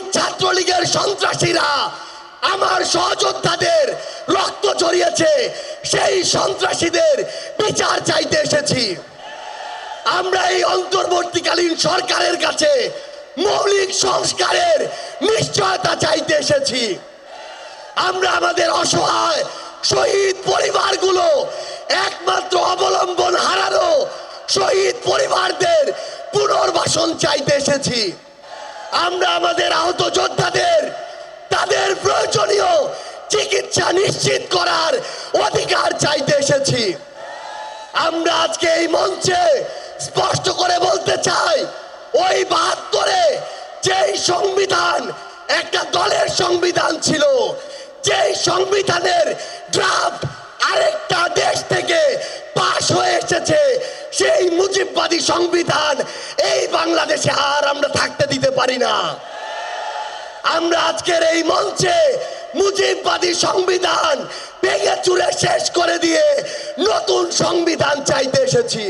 লীগ ছাত্রলীগের সন্ত্রাসীরা আমার সহযোদ্ধাদের রক্ত ঝরিয়েছে, সেই সন্ত্রাসীদের বিচার চাইতে এসেছি। আমরা এই অন্তর্বর্তীকালীন সরকারের কাছে মৌলিক সংস্কারের নিশ্চয়তা চাইতে এসেছি। আমরা আমাদের অসহায় শহীদ পরিবারগুলো একমাত্র অবলম্বন হারানো শহীদ পরিবারদের পুনর্বাসন চাইতে এসেছি। আমরা আমাদের আহত যোদ্ধাদের, তাদের প্রয়োজনীয় চিকিৎসা নিশ্চিত করার অধিকার চাইতে এসেছি। আমরা আজকে এই মঞ্চে স্পষ্ট করে বলতে চাই, ওই বাহাত্তরে যেই সংবিধান, একটা দলের সংবিধান ছিল, যেই সংবিধানের ড্রাফট আরেকটা দেশ মুজিববাদী সংবিধান, এই বাংলাদেশে আর আমরা থাকতে দিতে পারি না। আমরা আজকের এই মঞ্চে মুজিববাদী সংবিধান ভেঙে চুরে শেষ করে দিয়ে নতুন সংবিধান চাইতে এসেছি।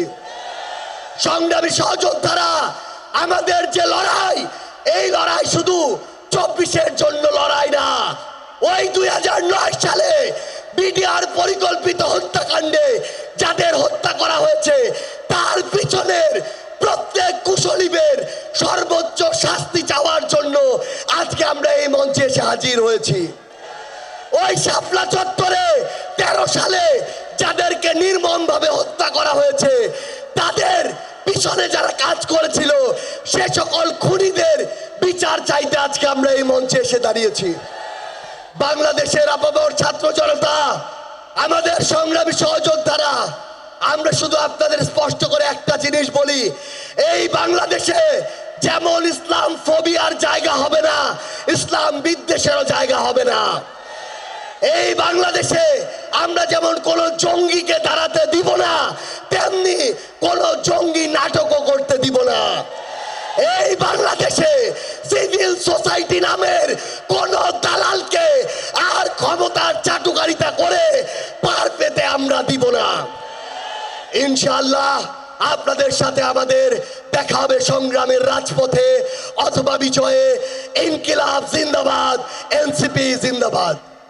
সংগ্রামী সহযোদ্ধারা, আমাদের যে লড়াই, এই লড়াই শুধু চব্বিশের জন্য লড়াই না, ওই দুই হাজার নয় সালে বিডিআর পরিকল্পিত কুশলীদের সর্বোচ্চ শাস্তি চাওয়ার জন্য আজকে আমরা এই মঞ্চে এসে হাজির হয়েছি। ওই শাপলা চত্বরে তেরো সালে যাদেরকে নির্মম ভাবে হত্যা করা হয়েছে, তাদের পিছনে যারা কাজ করেছিল, সে সকল খুনিদের বিচার চাইতে আজকে আমরা এই মঞ্চে এসে দাঁড়িয়েছি। বাংলাদেশের আপামর ছাত্র জনতা, আমাদের সংগ্রামী সহযোদ্ধারা আমরা শুধু আপনাদের স্পষ্ট করে একটা জিনিস বলি, এই বাংলাদেশে যেমন ইসলাম ফোবিয়ার জায়গা হবে না, ইসলাম বিদ্বেষেরও জায়গা হবে না। এই বাংলাদেশে আমরা যেমন কোন জঙ্গিকে দাঁড়াতে দিব না, তেমনি কোন জঙ্গি নাটকও করতে দিব না। এই বাংলাদেশে সিভিল সোসাইটি নামের কোন দালালকে আর ক্ষমতার চাটুকারিতা করে পার পেতে আমরা দিব না। ইনশাআল্লাহ আপনাদের সাথে আমাদের দেখা হবে সংগ্রামের রাজপথে অথবা বিজয়ে ইনকিলাব জিন্দাবাদ এনসিপি জিন্দাবাদ।